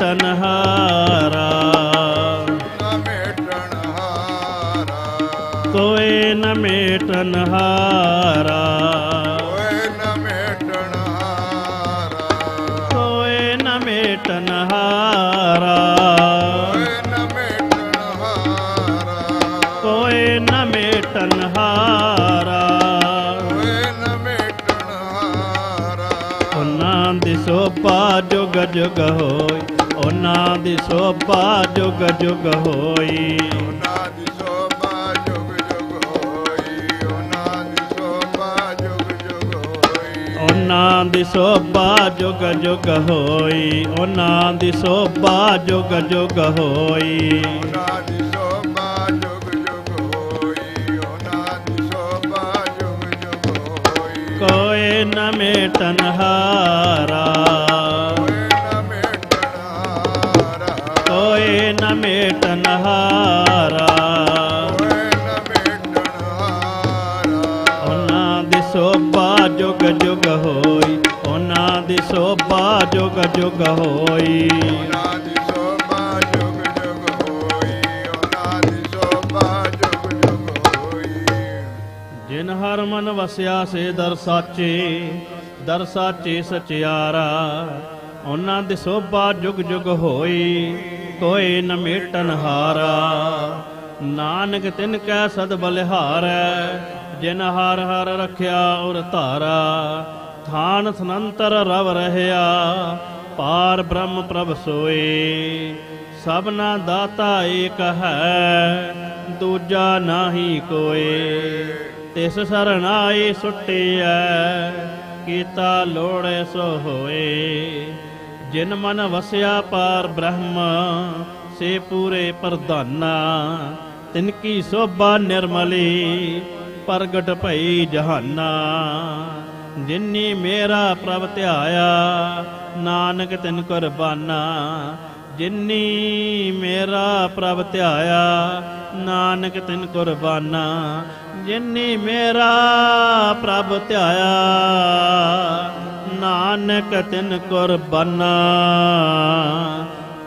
ਮੇਟਨ ਹਾਰਾ ਨਾ ਕੋਏ ਨਾ ਮੇਟਨ ਹਾਰਾ। ਕੋਏ ਨਾ ਹਾਰਾ। ਕੋਏ ਨਾ ਮੇਟਨ ਹਾਰਾ। ਕੋਏ ਨਾ ਮੇਟਨ ਹਾਰਾ ਸੋਪਾ ਜੁਗ ਉਹਨਾਂ ਦੀ ਸੋਭਾ ਜੁਗ ਜੁਗ ਹੋਈ। ਉਹਨਾਂ ਦੀ ਸੋਭਾ ਜੁਗ ਜੁਗ ਹੋਈ ਉਹਨਾਂ ਦੀ ਸੋਭਾ ਜੁਗ ਜੁਗ ਹੋਈ। ਉਹਨਾਂ ਦੀ ਸੋਭਾ ਜੁਗ ਜੁਗ ਹੋਈ ਉਹਨਾਂ ਦੀ ਸੋਭਾ ਜੁਗ ਜੁਗ ਹੋਈ। ਉਹਨਾਂ ਦੀ ਸੋਭਾ ਜੁਗ ਜੁਗ ਹੋਈ ਉਹਨਾਂ ਦੀ ਸੋਭਾ ਜੁਗ ਜੁਗ ਹੋਈ। ਕੋਏ ਨ ਮੇਟਨ ਹਾਰਾ। ਨ ਮੇਟਨ ਹਾਰਾ। ਉਹਨਾਂ ਦੀ ਸੋਭਾ ਜੁਗ ਜੁਗ ਹੋਈ। ਉਹਨਾਂ ਦੀ ਸੋਭਾ ਜੁਗ ਜੁਗ ਹੋਈ। ਉਹਨਾਂ ਦੀ ਸੋਭਾ ਜੁਗ ਜੁਗ ਹੋਈ ਉਹਨਾਂ ਦੀ ਸੋਭਾ ਜੁਗ ਜੁਗ ਹੋਈ ਜਿਨ ਹਰ ਮਨ ਵਸਿਆ ਸੇ ਦਰ ਸਾਚੇ ਦਰ ਸਾਚੇ ਸਚਿਆਰਾ। ਉਹਨਾਂ ਦੀ ਸੋਭਾ ਜੁਗ ਜੁਗ ਹੋਈ। ਕੋਈ ਨ ਮੇਟਨ ਹਾਰਾ। ਨਾਨਕ ਤਿਨ ਕੈ ਸਦ ਬਲਿਹਾਰੈ, ਜਿਨ ਹਰ ਹਰ ਰਖਿਆ ਔਰ ਧਾਰਾ। ਥਾਨ ਸਨੰਤਰ ਰਵ ਰਹਿਆ, ਪਾਰ ਬ੍ਰਹਮ ਪ੍ਰਭ ਸੋਏ। ਸਭਨਾ ਦਾਤਾ ਏਕ ਹੈ, ਦੂਜਾ ਨਾਹੀ ਕੋਏ। ਤਿਸ ਸਰਨਾਏ ਸੁਟਿਐ, ਕੀਤਾ ਲੋੜੇ ਸੋ ਹੋਏ। ਜਿਨ ਮਨ ਵਸਿਆ ਪਾਰ ਬ੍ਰਹਮ, ਸੇ ਪੂਰੇ ਪ੍ਰਧਾਨਾ। ਤਿਨ ਕੀ ਸੋਭਾ ਨਿਰਮਲੀ, ਪ੍ਰਗਟ ਭਈ ਜਹਾਨਾ। ਜਿਨੀ ਮੇਰਾ ਪ੍ਰਭ ਧਿਆਇਆ, ਨਾਨਕ ਤਿਨ ਕੁਰਬਾਨਾ ਜਿਨੀ ਮੇਰਾ ਪ੍ਰਭ ਧਿਆਇਆ, ਨਾਨਕ ਤਿਨ ਕੁਰਬਾਨਾ ਜਿਨੀ ਮੇਰਾ ਪ੍ਰਭ ਧਿਆਇਆ ਨਾਨਕ ਤਿਨ ਕੁਰਬਾਨਾ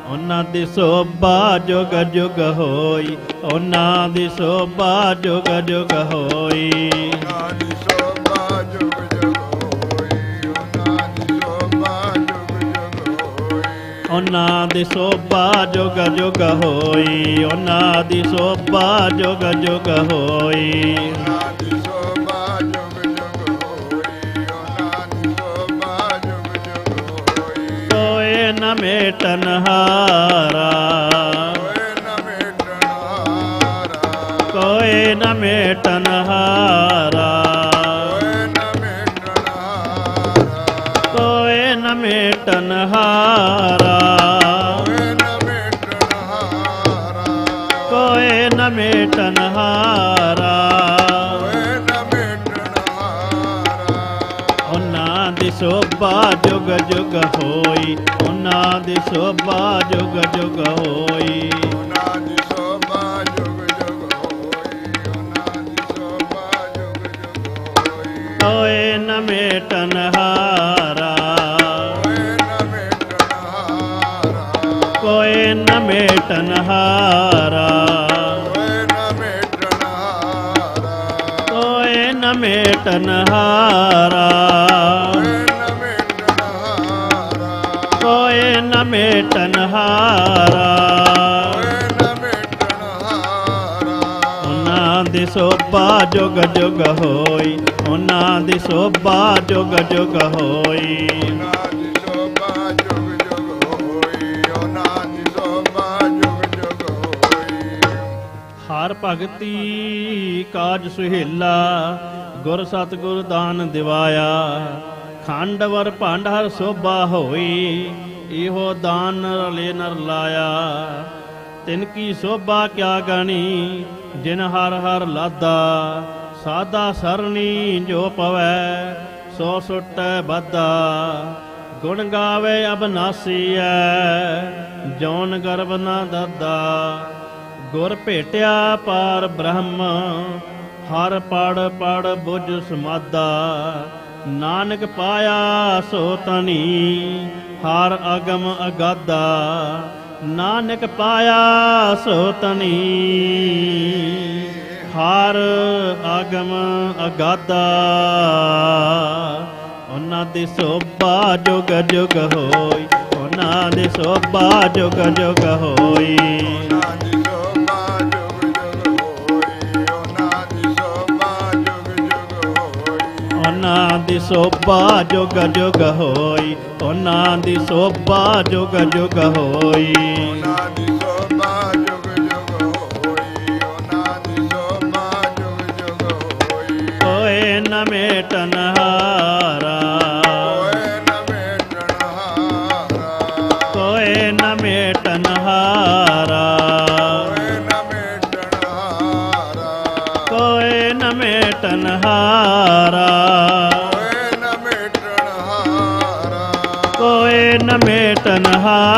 ਉਹਨਾਂ ਦੀ ਸੋਭਾ ਜੁਗ ਜੁਗ ਹੋਈ ਉਹਨਾਂ ਦੀ ਸੋਭਾ ਜੁਗ ਜੁਗ ਹੋਈ। ਉਹਨਾਂ ਦੀ ਸੋਭਾ ਜੁਗ ਜੁਗ ਹੋਈ ਉਹਨਾਂ ਦੀ ਸੋਭਾ ਜੁਗ ਜੁਗ ਹੋਈ। ਉਹਨਾਂ ਦੀ ਸੋਭਾ ਜੁਗ ਜੁਗ ਹੋਈ ਉਹਨਾਂ ਦੀ ਸੋਭਾ ਜੁਗ ਜੁਗ ਹੋਈ। मेटन में कोय न मेटन हारा कोय न मेटन हारा ਸੋਭਾ ਜੁਗ ਜੁਗ ਹੋਈ ਉਹਨਾਂ ਦੀ ਸੋਭਾ ਜੁਗ ਜੁਗ ਹੋਈ। ਉਹਨਾਂ ਦੀ ਸੋਭਾ ਜੁਗ ਜੁਗ ਹੋਈ ਉਹਨਾਂ ਦੀ ਸੋਭਾ ਜੁਗ ਜੁਗ ਹੋਈ। ਕੋਏ ਨ ਮੇਟਨ ਹਾਰਾ। ਓਏ ਨਾ ਮੇਟਣ ਹਾਰਾ। ਕੋਏ ਨ ਮੇਟਨ ਹਾਰਾ। ਮੇਟਨ ਹਾਰਾ। ਨ ਮੇਟਨ ਹਾਰਾ ਉਹਨਾਂ ਦੀ ਸੋਭਾ ਜੁਗ ਜੁਗ ਹੋਈ, ਉਹਨਾਂ ਦੀ ਸੋਭਾ ਜੁਗ ਜੁਗ ਹੋਈ। ਹਰ ਭਗਤੀ ਕਾਜ ਸੁਹੇਲਾ, ਗੁਰ ਸਤਿਗੁਰ ਦਾਨ ਦਿਵਾਇਆ। ਖੰਡ ਵਰ ਭੰਡ ਹਰ ਸੋਭਾ ਹੋਈ ਇਹੋ ਦਾਨ ਰਲੇ ਨਰ ਲਾਇਆ। ਤਿਨ ਕੀ ਸੋਭਾ ਕਿਆ ਗਣੀ, ਜਿਨ ਹਰ ਹਰ ਲਾਦਾ। ਸਾਦਾ ਸਰਣੀ ਜੋ ਪਵੈ, ਸੋ ਸੁਟੈ ਬਾਦਾ ਗੁਣ ਗਾਵੇ ਅਬਨਾਸੀਐ ਜੌਨ ਗਰਬ ਨਾ ਦਾਦਾ। ਗੁਰ ਭੇਟਿਆ ਪਾਰ ਬ੍ਰਹਮ, ਹਰ ਪੜ ਪੜ ਬੁਝ ਸਮਾਦਾ। ਨਾਨਕ ਪਾਇਆ ਸੋ ਤਨੀ ਹਰ ਅਗਮ ਅਗਾਦਾ। ਨਾਨਕ ਪਾਇਆ ਸੋ ਤਨੀ ਹਰ ਅਗਮ ਅਗਾਦਾ। ਉਹਨਾਂ ਦੀ ਸੋਭਾ ਜੁਗ ਜੁਗ ਹੋਈ, ਉਹਨਾਂ ਦੀ ਸੋਭਾ ਜੁਗ ਜੁਗ ਹੋਈ। ਉਹਨਾਂ ਦੀ ਸੋਭਾ ਜੁਗ ਜੁਗ ਹੋਈ ਉਹਨਾਂ ਦੀ ਸੋਭਾ ਜੁਗ ਜੁਗ ਹੋਈ। ਉਹਨਾਂ ਦੀ ਸੋਭਾ ਜੁਗ ਜੁਗ ਹੋਈ ਉਹਨਾਂ ਦੀ ਸੋਭਾ ਜੁਗ ਜੁਗ ਹੋਈ। ਓਏ ਨ ਮੇਟਨ ਹਾਰਾ ਓਏ ਨਵੇਂ ਟਣਹਾਰਾ ਕੋਏ ਨ ਮੇਟਨ ਹਾਰਾ ਓਏ ਨਵੇਂ ਟਣਹਾਰਾ ਕੋਏ ਨ ਮੇਟਨ ਹਾਰਾ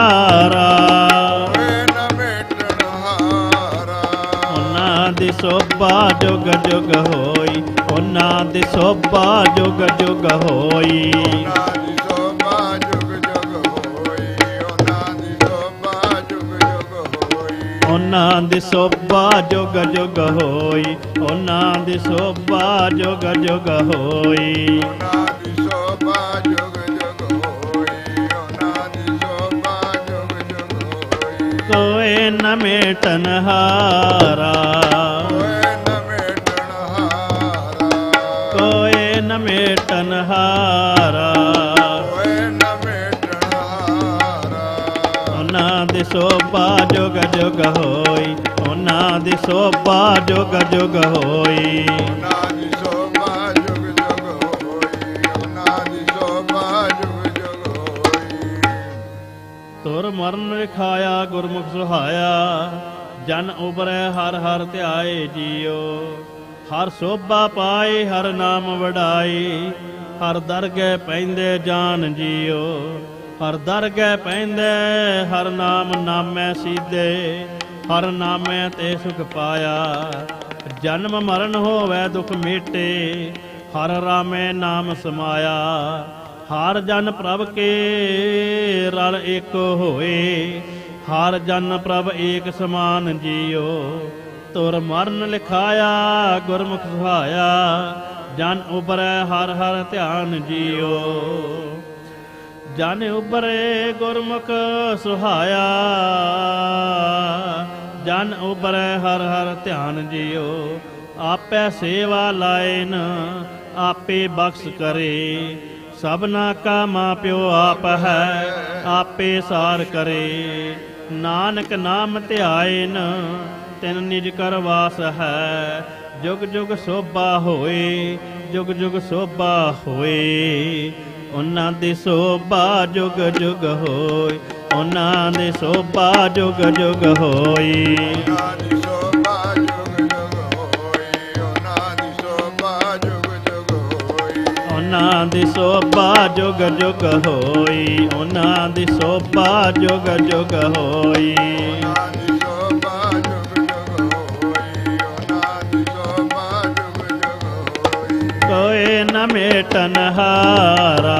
ਹਾਰਾ। ਉਹਨਾਂ ਦੀ ਸੋਭਾ ਜੁਗ ਜੁਗ ਹੋਈ। ਉਹਨਾਂ ਦੀ ਸੋਭਾ ਜੁਗ ਜੁਗ ਹੋਈ। ਉਹਨਾਂ ਦੀ ਸੋਭਾ ਜੁਗ ਜੁਗ ਹੋਈ। ਉਹਨਾਂ ਦੀ ਸੋਭਾ ਜੁਗ ਜੁਗ ਹੋਈ। ਉਹਨਾਂ ਦੀ ਸੋਭਾ ਜੁਗ ਜੁਗ ਹੋਈ। ਉਹਨਾਂ ਦੀ ਸੋਭਾ ਜੁਗ ਜੁਗ ਹੋਈ। न मेटन हारा कोए न हारा ना दिसो बा जुग जुग होई ना दिसो बा जुग जुग होई। ਮਰਨ ਵਿਖਾਇਆ ਗੁਰਮੁਖ ਸੁਹਾਇਆ। ਜਨ ਉਬਰੈ ਹਰ ਹਰ ਧਿਆਏ ਜੀਓ। ਹਰ ਸੋਭਾ ਪਾਏ, ਹਰ ਨਾਮ ਵਡਾਈ ਹਰ ਦਰਗਹਿ ਪੈਂਦੇ ਜਾਨ ਜੀਓ। ਹਰ ਦਰਗਹਿ ਪੈਂਦੇ, ਹਰ ਨਾਮ ਨਾਮੈ ਸੀਦੇ ਹਰ ਨਾਮੈ ਤੇ ਸੁਖ ਪਾਇਆ। ਜਨਮ ਮਰਨ ਹੋਵੇ, ਦੁਖ ਮੇਟੇ। ਹਰ ਰਾਮੇ ਨਾਮ ਸਮਾਇਆ। ਹਰ ਜਨ ਪ੍ਰਭ ਕੇ ਰਲ ਇੱਕ ਹੋਏ, ਹਰ ਜਨ ਪ੍ਰਭ ਏਕ ਸਮਾਨ ਜੀਓ। ਤੁਰ ਮਰਨ ਲਿਖਾਇਆ, ਗੁਰਮੁਖ ਸੁਹਾਇਆ, ਜਨ ਉਬਰੈ ਹਰ ਹਰ ਧਿਆਨ ਜੀਓ। ਜਨ ਉਬਰੇ ਗੁਰਮੁਖ ਸੁਹਾਇਆ, ਜਨ ਉਬਰੈ ਹਰ ਹਰ ਧਿਆਨ ਜੀਓ। ਆਪੇ ਸੇਵਾ ਲਾਇਨ, ਆਪੇ ਬਖਸ਼ ਕਰੇ ਸਭਨਾ ਕਾ ਮਾਂ ਪਿਓ ਆਪ ਹੈ, ਆਪੇ ਸਾਰ ਕਰੇ। ਨਾਨਕ ਨਾਮ ਧਿਆਇਨ, ਤਿਨ ਨਿਜ ਕਰ ਵਾਸ ਹੈ। ਜੁਗ ਜੁਗ ਸੋਭਾ ਹੋਏ, ਜੁਗ ਜੁਗ ਸੋਭਾ ਹੋਏ। ਉਹਨਾਂ ਦੀ ਸੋਭਾ ਜੁਗ ਜੁਗ ਹੋਏ, ਉਹਨਾਂ ਦੀ ਸੋਭਾ ਜੁਗ ਜੁਗ ਹੋਏ। ਉਹਨਾਂ ਦੀ ਸੋਭਾ ਜੁਗ ਜੁਗ ਹੋਈ ਉਹਨਾਂ ਦੀ ਸੋਭਾ ਜੁਗ ਜੁਗ ਹੋਈ। ਕੋਏ ਨਾ ਮੇਟਨ ਹਾਰਾ।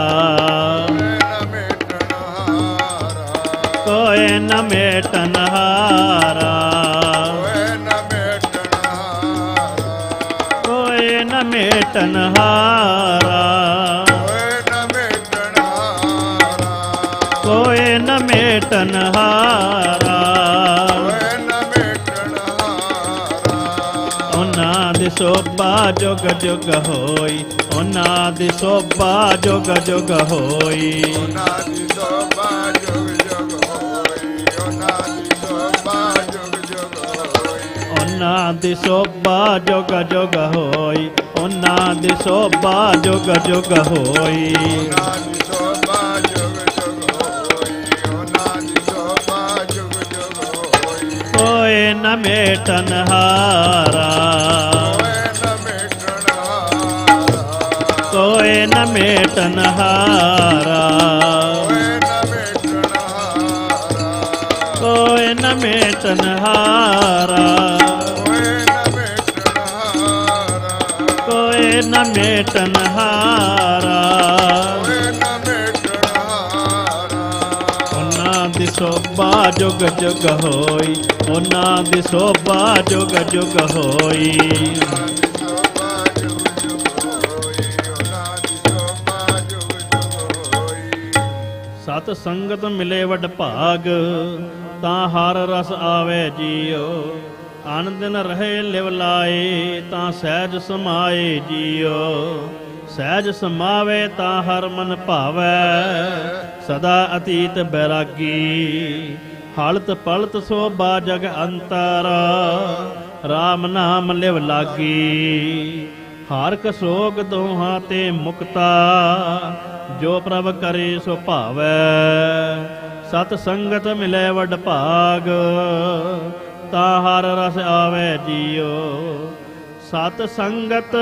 ਕੋਏ ਨਾ ਮੇਟਨ ਹਾਰਾ। ਮੇਟਨ ਹਾਰਾ ਓਏ ਕੋਏ ਨ ਮੇਟਨ ਹਾਰਾ ਓਏ ਨਵੇਂ ਟਣਹਾਰਾ ਉਹਨਾਂ ਦੀ ਸੋਭਾ ਜੁਗ ਜੁਗ ਹੋਈ। ਉਹਨਾਂ ਦੀ ਸੋਭਾ ਜੁਗ ਜੁਗ ਹੋਈ। ਉਹਨਾਂ ਦੀ ਉਹਨਾਂ ਦੀ ਸੋਭਾ ਜੋਗ ਜੋਗ ਹੋਈ, ਉਹਨਾਂ ਦੀ ਸੋਭਾ ਜੋਗ ਜੋਗ ਹੋਈ। ਹੋਏ ਨ ਮੇਟਨ ਹਾਰਾ। ਕੋਏ ਨ ਮੇਟਨ ਹਾਰਾ। ਕੋਏ ਨਾ ਮੇਟਨ ਹਾਰਾ। ਨ ਮੇਟਣ ਹਾਰਾ। ਉਹਨਾਂ ਦੀ ਜੁਗ ਜੁਗ ਹੋਈ ਸੋਭਾ ਜੁਗ ਜੁਗ ਹੋਈ, ਉਹਨਾਂ ਦੀ ਸੋਭਾ ਜੁਗ ਜੁਗ ਹੋਈ। ਸਤ ਸੰਗਤ ਮਿਲੇ ਵਡ ਭਾਗ, ਤਾਂ ਹਰ ਰਸ ਆਵੇ ਜੀਓ। ਅਨ ਦਿਨ ਰਹੇ ਲਿਵ ਲਾਏ, ਤਾਂ ਸਹਿਜ ਸਮਾਏ ਜੀਓ। ਸਹਿਜ ਸਮਾਵੇ, ਤਾਂ ਹਰ ਮਨ ਭਾਵੈ। ਸਦਾ ਅਤੀਤ ਬੈਰਾਗੀ। ਹਲਤ ਪਲਤ ਸੋਭਾ ਜਗ ਅੰਤਰ RAM ਨਾਮ ਲਿਵ ਲਾਗੀ। ਹਰ ਕ ਸੋਗ ਦੋਹਾਂ ਤੇ ਮੁਕਤਾ, ਜੋ ਪ੍ਰਭ ਕਰੇ ਸੋ ਭਾਵੈ। ਸਤ ਸੰਗਤ ਮਿਲੇ ਵਡ ਭਾਗ ਤਾਂ ਹਰ ਰਸ ਆਵੇ ਜੀਓ। ਸਤ ਸੰਗਤ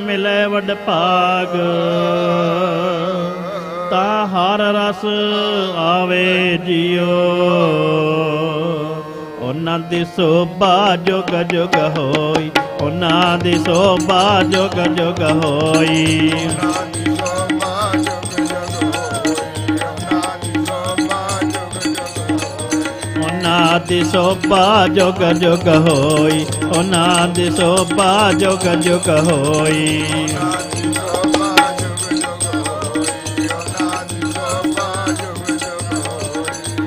ਮਿਲੇ ਵਡ ਭਾਗ। ਤਾਂ ਹਰ ਰਸ ਆਵੇ ਜੀਓ। ਉਹਨਾਂ ਦੀ ਸੋਭਾ ਜੁਗ ਜੁਗ ਹੋਈ। ਉਹਨਾਂ ਦੀ ਸੋਭਾ ਜੁਗ ਜੁਗ ਹੋਈ। ਦੀ ਸੋਭਾ ਜੁਗ ਜੁਗ ਹੋਈ, ਉਹਨਾਂ ਦੀ ਸੋਭਾ ਜੁਗ ਜੁਗ ਹੋਈ।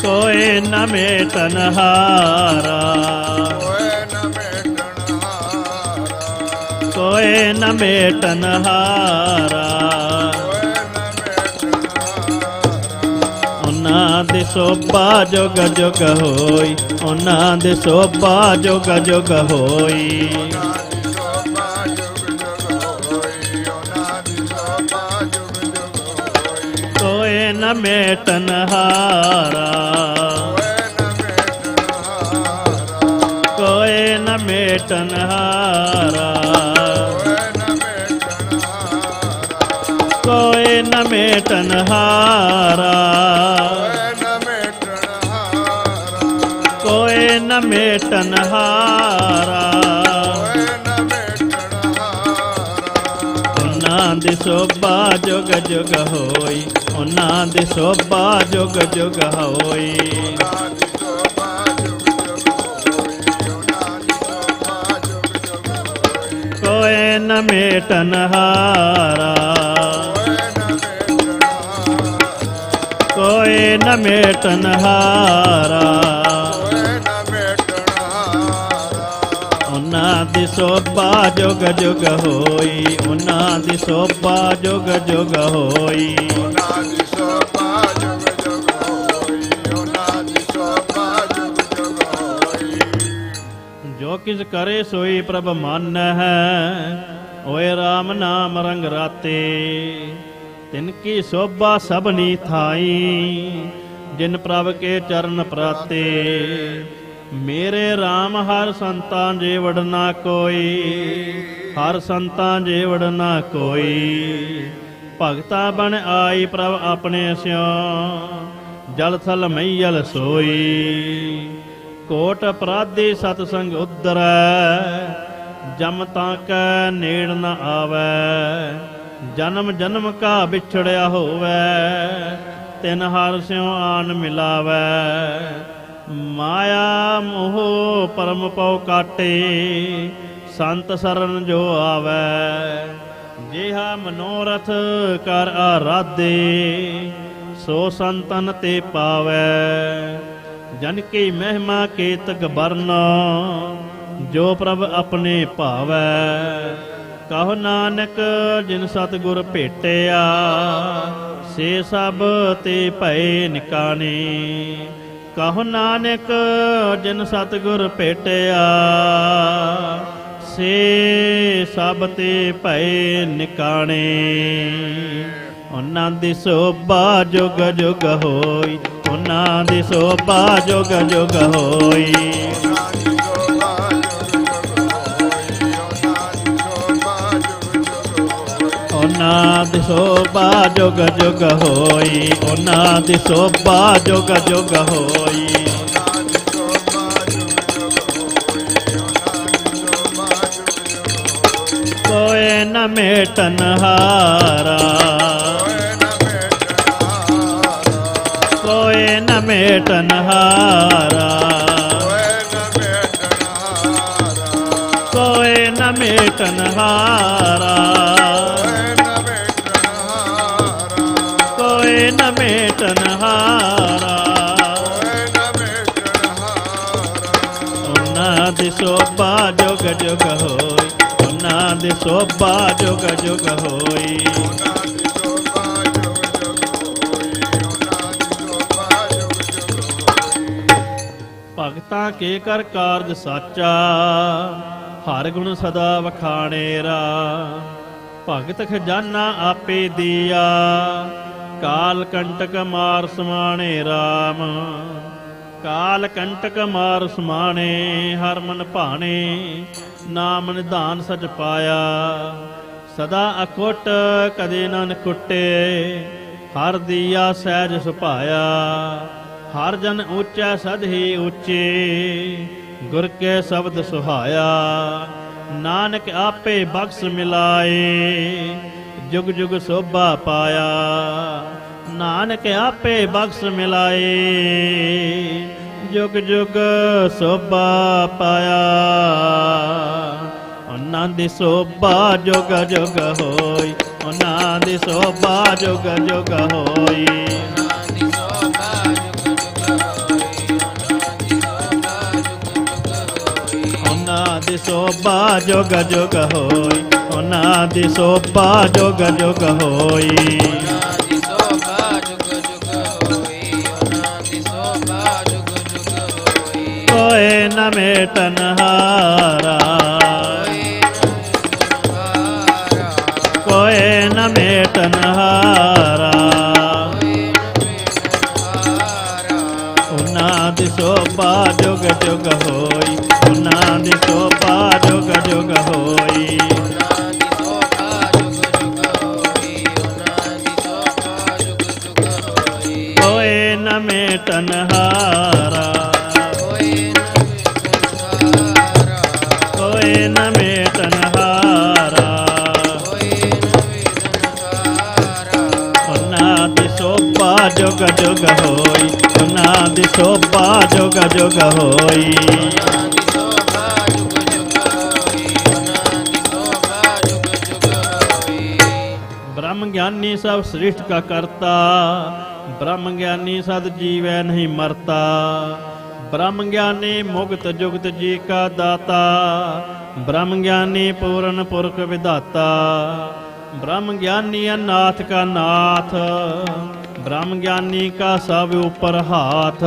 ਕੋਏ ਨਾ ਮੇ ਤਨਹਾਰਾ ਕੋਏ ਨਾ ਤਨਹਾਰਾ। ਉਹਨਾਂ ਦੇ ਸੋਭਾ ਜੋਗ ਜੋਗ ਹੋਈ, ਉਹਨਾਂ ਦੇ ਸੋਭਾ ਜੋਗ ਜੋਗ ਹੋਈ। ਕੋਏ ਨ ਮੇਟਨ ਹਾਰਾ। ਕੋਏ ਨ ਮੇਟਨ ਹਾਰਾ। ਕੋਏ न मेटन हारा ਨ ਮੇਟਨ ਹਾਰਾ। ਉਹਨਾਂ ਦੀ ਸੋਭਾ ਜੁਗ ਜੁਗ ਹੋਈ, ਉਹਨਾਂ ਦੀ ਸੋਭਾ ਜੁਗ ਜੁਗ ਹੋਈ। ਕੋਏ ਨ ਮੇਟਨ ਹਾਰਾ। ਕੋਏ ਨ ਮੇਟਨ ਹਾਰਾ। ਸੋਭਾ ਜੁਗ ਜੁਗ ਹੋਈ, ਉਹਨਾਂ ਦੀ ਸੋਭਾ ਜੁਗ ਜੁਗ ਹੋਈ। ਉਹਨਾਂ ਦੀ ਸੋਭਾ ਜੁਗ ਜੁਗ ਹੋਈ ਉਹਨਾਂ ਦੀ ਸੋਭਾ ਜੁਗ ਜੁਗ ਹੋਈ ਜੋ ਕਿਸ ਕਰੇ ਸੋਈ ਪ੍ਰਭ ਮਨ ਹੈ ਓਏ RAM ਨਾਮ ਰੰਗ ਰਾਤੇ। ਤਿਨ ਕੀ ਸੋਭਾ ਸਭਨੀ ਥਾਈ, ਜਿਨ ਪ੍ਰਭ ਕੇ ਚਰਨ ਪ੍ਰਾਤੇ। ਮੇਰੇ RAM ਹਰ ਸੰਤਾਂ ਜੇ ਵਡਨਾ ਕੋਈ, ਹਰ ਸੰਤਾਂ ਜੇ ਵਡਨਾ ਕੋਈ। ਭਗਤਾ ਬਣ ਆਈ ਪ੍ਰਭ ਆਪਣੇ ਸਿਓ ਜਲ ਥਲ ਮਈਲ ਸੋਈ। ਕੋਟ ਅਪਰਾਧੀ ਸਤ ਸੰਗ ਉਦਰੈ ਜਮ ਤਾਂ ਕੈ ਨੇੜ ਨ ਆਵੈ। ਜਨਮ ਜਨਮ ਕਾ ਵਿਛੜਿਆ ਹੋਵੈ, ਤਿਨ ਹਰ ਸਿਉ ਆਨ ਮਿਲਾਵੈ। ਮਾਇਆ ਮੋਹ ਪਰਮ ਪਉ ਕਾਟੇ, ਸੰਤ ਸਰਨ ਜੋ ਆਵੈ, ਜਿਹਾ ਮਨੋਰਥ ਕਰ ਆਰਾਧੇ, ਸੋ ਸੰਤਨ ਤੇ ਪਾਵੈ। ਜਨ ਕੀ ਮਹਿਮਾ ਕੇਤਕ ਬਰਨਾ ਜੋ ਪ੍ਰਭ ਆਪਣੇ ਭਾਵੈ। ਕਹੋ ਨਾਨਕ, ਜਿਨ ਸਤਿਗੁਰ ਭੇਟਿਆ, ਸੇ ਸਭ ਤੇ ਭਏ ਨਿਕਾਣੇ। ਕਹੋ ਨਾਨਕ, ਜਿਨ ਸਤਿਗੁਰ ਭੇਟਿਆ, ਸੇ ਸਭ ਤੇ ਭਏ ਨਿਕਾਣੇ। ਉਹਨਾਂ ਦੀ ਸੋਭਾ ਜੁਗ ਜੁਗ ਹੋਈ, ਉਹਨਾਂ ਦੀ ਸੋਭਾ ਜੁਗ ਜੁਗ ਹੋਈ। ਉਹਨਾਂ ਦੀ ਸੋਭਾ ਜੁਗ ਜੁਗ ਹੋਈ, ਉਹਨਾਂ ਦੀ ਸੋਭਾ ਜੁਗ ਜੁਗ ਹੋਈ। ਕੋਏ ਨ ਮੇਟਨ ਹਾਰਾ ਓਏ ਨਾ ਮੇਟਣਾ ਕੋਏ ਨ ਮੇਟਨ ਹਾਰਾ। ਦੀ ਸੋਭਾ ਜੁਗ ਜੁਗ ਹੋਈ ਭਗਤਾਂ ਕੇ ਕਰ ਕਾਰਜ ਸਾਚਾ, ਹਰ ਗੁਣ ਸਦਾ ਵਖਾਣੇ ਰਾ। ਭਗਤ ਖਜ਼ਾਨਾ ਆਪੇ ਦੀਆ, ਕਾਲ ਕੰਟਕ ਮਾਰ ਸਮਾਣੇ RAM ਕਾਲ ਕੰਟਕ ਮਾਰ ਸਮਾਣੇ, ਹਰ ਮਨ ਭਾਣੇ ਨਾਮ ਨਿਧਾਨ ਸਚ ਪਾਇਆ। ਸਦਾ ਅਕੁੱਟ ਕਦੇ ਨਾ ਨਕੁੱਟੇ। ਹਰ ਦੀਆ ਸਹਿਜ ਸੁਭਾਇਆ। ਹਰ ਜਨ ਉੱਚਾ ਸਦ ਹੀ ਉੱਚੇ। ਗੁਰ ਕੇ ਸ਼ਬਦ ਸੁਹਾਇਆ। ਨਾਨਕ ਆਪੇ ਬਖਸ਼ ਮਿਲਾਏ। ਜੁਗ ਜੁਗ ਸੋਭਾ ਪਾਇਆ। ਨਾਨਕ ਆਪੇ ਬਖਸ਼ ਮਿਲਾਏ। ਜੁਗ ਜੁਗ ਸੋਭਾ ਪਾਇਆ। ਉਹਨਾਂ ਦੀ ਸੋਭਾ ਜੁਗ ਜੁਗ ਹੋਈ। ਉਹਨਾਂ ਦੀ ਸੋਭਾ ਜੁਗ ਜੁਗ ਹੋਈ। ਉਹਨਾਂ ਦੀ ਸੋਭਾ ਜੁਗ ਜੁਗ ਹੋਈ। ਉਹਨਾਂ ਦੀ ਸੋਭਾ ਜੁਗ ਜੁਗ ਹੋਈ। ਨ ਮੇਟਨ ਹਾਰਾ ਬ੍ਰਹਮ ਗਿਆਨੀ ਸਭ ਸ੍ਰਿਸ਼ਟ ਕਾ ਕਰਤਾ, ਬ੍ਰਹਮ ਗਿਆਨੀ ਸਦ ਜੀਵੈ ਨਹੀਂ ਮਰਤਾ। ਬ੍ਰਹਮ ਗਿਆਨੀ ਮੁਕਤ ਜੁਗਤ ਜੀ ਕਾ ਦਾਤਾ, ਬ੍ਰਹਮ ਗਿਆਨੀ ਪੂਰਨ ਪੁਰਖ ਵਿਧਾਤਾ। ਬ੍ਰਹਮ ਗਿਆਨੀ ਅਨਾਥ ਕਾ ਨਾਥ, ਬ੍ਰਹਮ ਗਿਆਨੀ ਕਾ ਸਭ ਉਪਰ ਹਾਥ।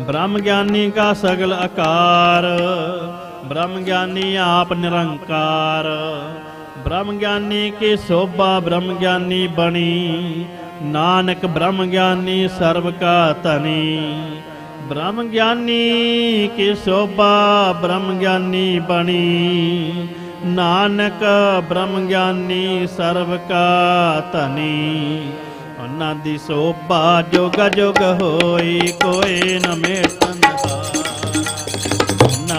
ਬ੍ਰਹਮ ਗਿਆਨੀ ਕਾ ਸਗਲ ਆਕਾਰ ਬ੍ਰਹਮ ਗਿਆਨੀ ਆਪ ਨਿਰੰਕਾਰ। ਬ੍ਰਹਮ ਗਿਆਨੀ ਕੀ ਸੋਭਾ ਬ੍ਰਹਮ ਗਿਆਨੀ ਬਣੀ। ਨਾਨਕ ਬ੍ਰਹਮ ਗਿਆਨੀ ਸਰਬ ਕਾ ਧਨੀ। ਬ੍ਰਹਮ ਗਿਆਨੀ ਕੀ ਸੋਭਾ ਬ੍ਰਹਮ ਗਿਆਨੀ ਬਣੀ। ਨਾਨਕ ਬ੍ਰਹਮ ਗਿਆਨੀ ਸਰਬ ਕਾ ਧਨੀ। ਉਹਨਾਂ ਦੀ ਸੋਭਾ ਜੋਗ ਜੋਗ ਹੋਈ, ਕੋਈ ਨ ਮੇਟਨ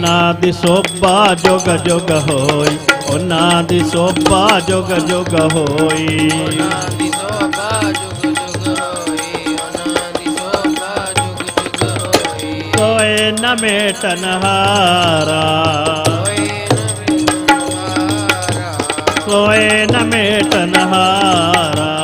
ਉਹਨਾਂ ਦੀ ਸੋਭਾ ਜੁਗ ਜੁਗ ਹੋਈ, ਉਹਨਾਂ ਦੀ ਸੋਭਾ ਜੁਗ ਜੁਗ ਹੋਈ। ਉਹਨਾਂ ਦੀ ਸੋਭਾ ਜੁਗ ਜੁਗ ਹੋਈ ਉਹਨਾਂ ਦੀ ਸੋਭਾ ਜੁਗ ਜੁਗ ਹੋਈ ਕੋਏ ਨ ਮੇਟਨ ਹਾਰਾ ਕੋਏ ਨ ਮੇਟਨ ਹਾਰਾ।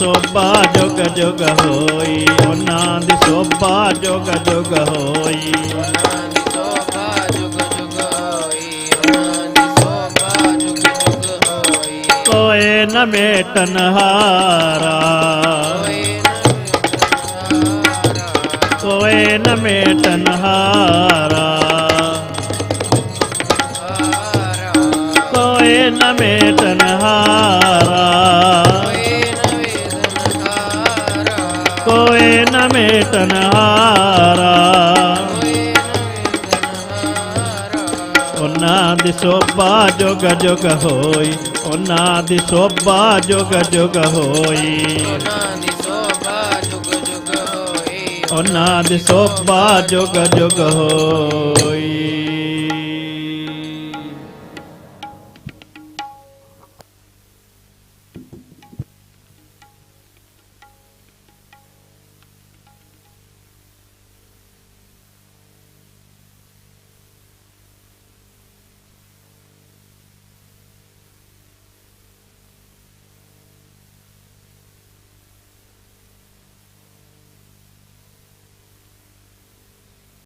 ਸੋਭਾ ਜੁਗ ਜੁਗ ਹੋਈ, ਉਹਨਾਂ ਦੀ ਸੋਭਾ ਜੁਗ ਜੁਗ ਹੋਈ। ਕੋਏ ਨ ਮੇਟਨ ਹਾਰਾ। ਕੋਏ ਨ ਮੇਟਨ ਹਾਰਾ। ਮੇਟਨ ਉਹਨਾਂ ਦੀ ਸੋਭਾ ਜੁਗ ਜੁਗ ਹੋਈ, ਉਹਨਾਂ ਦੀ ਸੋਭਾ ਜੁਗ ਜੁਗ ਹੋਈ। ਉਹਨਾਂ ਦੀ ਸੋਭਾ ਜੁਗ ਜੁਗ ਹੋਏ ਉਹਨਾਂ ਦੀ ਸੋਭਾ ਜੁਗ ਜੁਗ ਹੋਈ।